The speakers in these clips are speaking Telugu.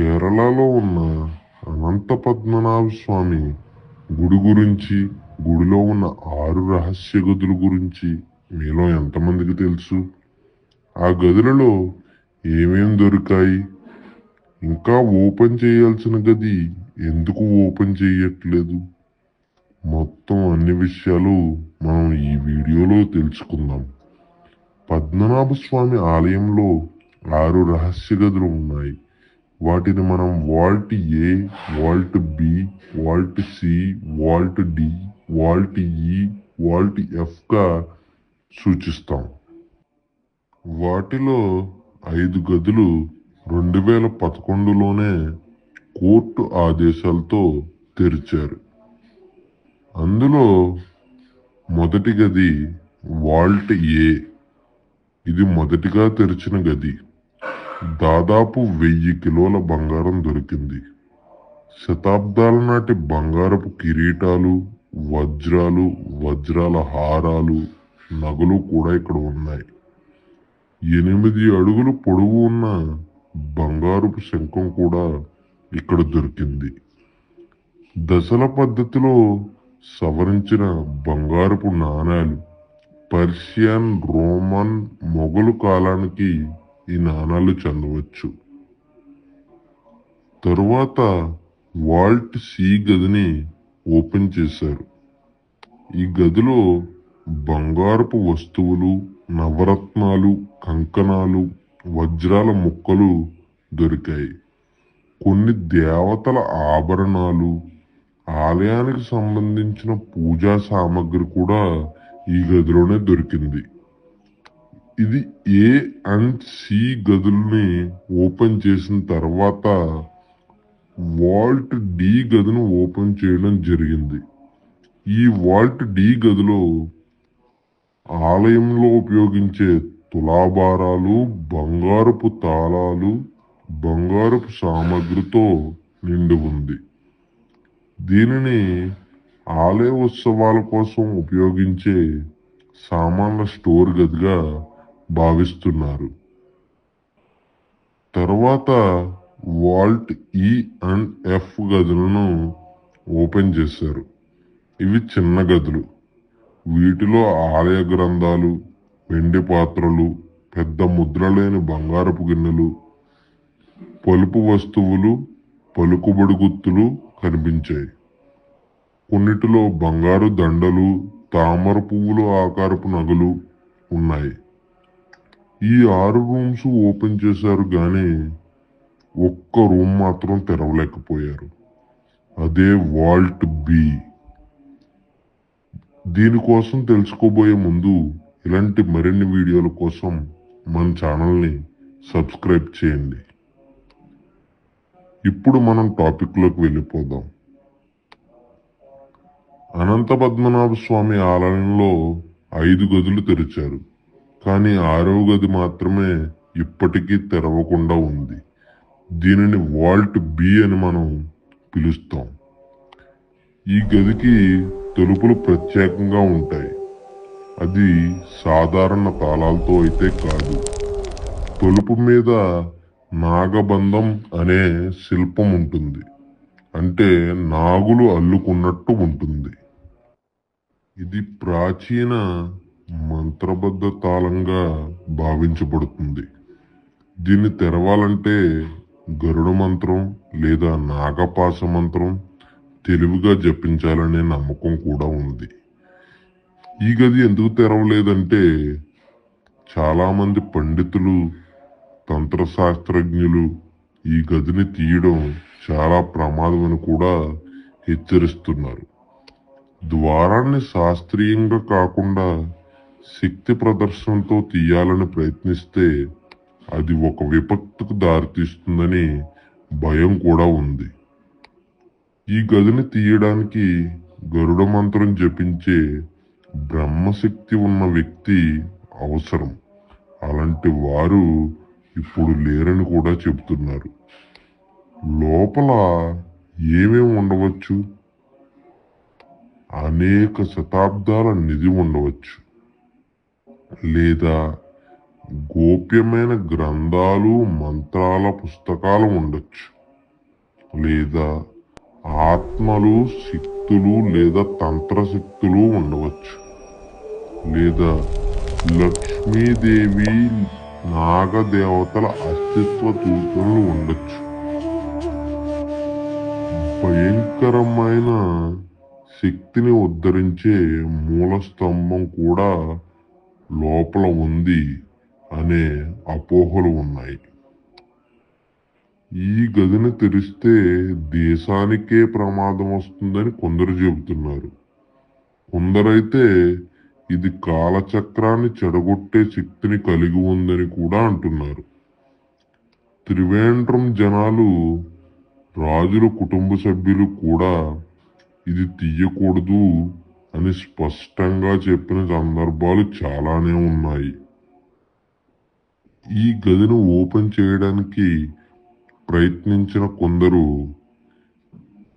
కేరళలో ఉన్న అనంత పద్మనాభ స్వామి గుడి గురించి గుడిలో ఉన్న ఆరు రహస్య గదుల గురించి మీలో ఎంతమందికి తెలుసు? ఆ గదులలో ఏమేం దొరికాయి? ఇంకా ఓపెన్ చేయాల్సిన గది ఎందుకు ఓపెన్ చేయట్లేదు? మొత్తం అన్ని విషయాలు మనం ఈ వీడియోలో తెలుసుకుందాం. పద్మనాభ స్వామి ఆలయంలో ఆరు రహస్య గదులు ఉన్నాయి. వాటిని మనం vault A vault B vault C vault D vault E vault ఎఫ్గా సూచిస్తాం. వాటిలో ఐదు గదులు రెండు వేల పదకొండులోనే కోర్టు ఆదేశాలతో తెరిచారు. అందులో మొదటి గది వాల్ట్ ఏ. ఇది మొదటిగా తెరిచిన గది. దాదాపు వెయ్యి కిలోల బంగారం దొరికింది. శతాబ్దాల నాటి బంగారపు కిరీటాలు వజ్రాలు వజ్రాల హారాలు నగలు కూడా ఇక్కడ ఉన్నాయి. ఎనిమిది అడుగులు పొడవు ఉన్న బంగారపు శంఖం కూడా ఇక్కడ దొరికింది. దశల పద్ధతిలో సవరించిన బంగారపు నాణాలు పర్షియన్ రోమన్ మొఘలు కాలానికి ఈ నాణాలు చెందవచ్చు. తరువాత వాల్ట్ సి గదిని ఓపెన్ చేశారు. ఈ గదిలో బంగారపు వస్తువులు నవరత్నాలు కంకణాలు వజ్రాల ముక్కలు దొరికాయి. కొన్ని దేవతల ఆభరణాలు ఆలయానికి సంబంధించిన పూజా సామాగ్రి కూడా ఈ గదిలోనే దొరికింది. ఇది ఏ అండ్ సి గదుల్ని ఓపెన్ చేసిన తర్వాత వాల్ట్ డి గదిని ఓపెన్ చేయడం జరిగింది. ఈ వాల్ట్ డి గదిలో ఆలయంలో ఉపయోగించే తులాభారాలు బంగారపు తాళాలు బంగారపు సామగ్రితో నిండి ఉంది. దీనిని ఆలయ ఉత్సవాల కోసం ఉపయోగించే సామాన్ల స్టోర్ గదిగా భావిస్తున్నారు. తర్వాత వాల్ట్ ఈ అండ్ ఎఫ్ గదులను ఓపెన్ చేశారు. ఇవి చిన్న గదులు. వీటిలో ఆలయ గ్రంథాలు వెండి పాత్రలు పెద్ద ముద్రలేని బంగారపు గిన్నెలు పలుపు వస్తువులు పలుకుబడి గుర్తులు కనిపించాయి. కొన్నిటిలో బంగారు దండలు తామర పువ్వులు ఆకారపు నగలు ఉన్నాయి. ఈ ఆరు రూమ్స్ ఓపెన్ చేశారు కానీ ఒక్క రూమ్ మాత్రం తెరవలేకపోయారు. అదే వాల్ట్ బి దీనికోసం తెలుసుకోబోయే ముందు ఇలాంటి మరిన్ని వీడియోల కోసం మన ఛానల్ని సబ్స్క్రైబ్ చేయండి. ఇప్పుడు మనం టాపిక్లోకి వెళ్ళిపోదాం. అనంత పద్మనాభ స్వామి ఆలయంలో ఐదు గదులు తెరిచారు. కానీ ఆరవ గది మాత్రమే ఇప్పటికీ తెరవకుండా ఉంది. దీనిని వాల్ట్ బి అని మనం పిలుస్తాం. ఈ గదికి తలుపులు ప్రత్యేకంగా ఉంటాయి. అది సాధారణ తాళాలతో అయితే కాదు. తలుపు మీద నాగబంధం అనే శిల్పం ఉంటుంది. అంటే నాగులు అల్లుకున్నట్టు ఉంటుంది. ఇది ప్రాచీన మంత్రబద్ధ తాళంగా భావించబడుతుంది. దీన్ని తెరవాలంటే గరుడ మంత్రం లేదా నాగపాస మంత్రం తెలివిగా జపించాలనే నమ్మకం కూడా ఉంది ఈ గది ఎందుకు తెరవలేదంటే చాలామంది పండితులు తంత్రశాస్త్రజ్ఞులు ఈ గదిని తీయడం చాలా ప్రమాదమని కూడా హెచ్చరిస్తున్నారు. ద్వారాన్ని శాస్త్రీయంగా కాకుండా శక్తి ప్రదర్శనతో తీయాలని ప్రయత్నిస్తే అది ఒక విపత్తుకు దారితీస్తుందని భయం కూడా ఉంది. ఈ గదిని తీయడానికి గరుడ మంత్రం జపించే బ్రహ్మశక్తి ఉన్న వ్యక్తి అవసరం. అలాంటి వారు ఇప్పుడు లేరని కూడా చెబుతున్నారు. లోపల ఏమేమి ఉండవచ్చు? అనేక శతాబ్దాల నిధి ఉండవచ్చు. లేదా గోప్యమైన గ్రంథాలు మంత్రాల పుస్తకాలు ఉండొచ్చు. లేదా ఆత్మలు శక్తులు లేదా తంత్రశక్తులు ఉండవచ్చు. లేదా లక్ష్మీదేవి నాగదేవతల అస్తిత్వ సూచనలు ఉండొచ్చు. భయంకరమైన శక్తిని ఉద్ధరించే మూల స్తంభం కూడా లోపల ఉంది అనే అపోహలు ఉన్నాయి. ఈ గదిని తెరిస్తే దేశానికే ప్రమాదం వస్తుందని కొందరు చెబుతున్నారు. కొందరైతే ఇది కాలచక్రాన్ని చెడగొట్టే శక్తిని కలిగి ఉందని కూడా అంటున్నారు. త్రివేంద్రం జనాలు రాజుల కుటుంబ సభ్యులు కూడా ఇది తీయకూడదు అని స్పష్టంగా చెప్పిన సందర్భాలు చాలానే ఉన్నాయి. ఈ గదిని ఓపెన్ చేయడానికి ప్రయత్నించిన కొందరు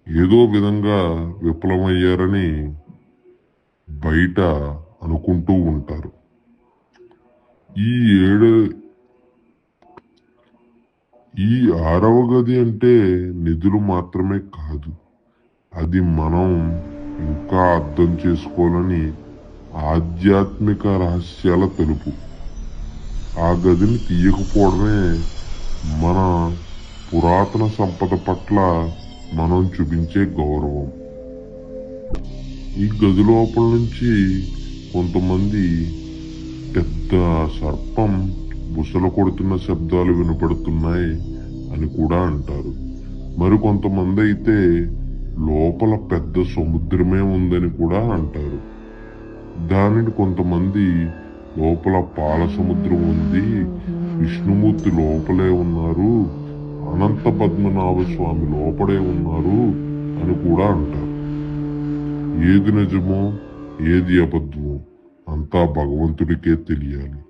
ఏదో విధంగా విఫలమయ్యారని బయట అనుకుంటూ ఉంటారు. ఈ ఏడు ఈ ఆరవ గది అంటే నిధులు మాత్రమే కాదు. అది మనం ఇంకా అర్థం చేసుకోవాలని ఆధ్యాత్మిక రహస్యాల తెలుపు. ఆ గదిని తీయకపోవడమే మన పురాతన సంపద పట్ల మనం చూపించే గౌరవం. ఈ గది లోపల నుంచి కొంతమంది పెద్ద సర్పం బుసలు కొడుతున్న శబ్దాలు వినపడుతున్నాయి అని కూడా అంటారు. మరి కొంతమంది అయితే లోపల పెద్ద సముద్రమే ఉందని కూడా అంటారు. దానిని కొంతమంది లోపల పాల సముద్రం ఉంది విష్ణుమూర్తి లోపలే ఉన్నారు అనంత పద్మనాభ స్వామి లోపడే ఉన్నారు అని కూడా అంటారు. ఏది నిజమో ఏది అబద్ధమో అంతా భగవంతుడికే తెలియాలి.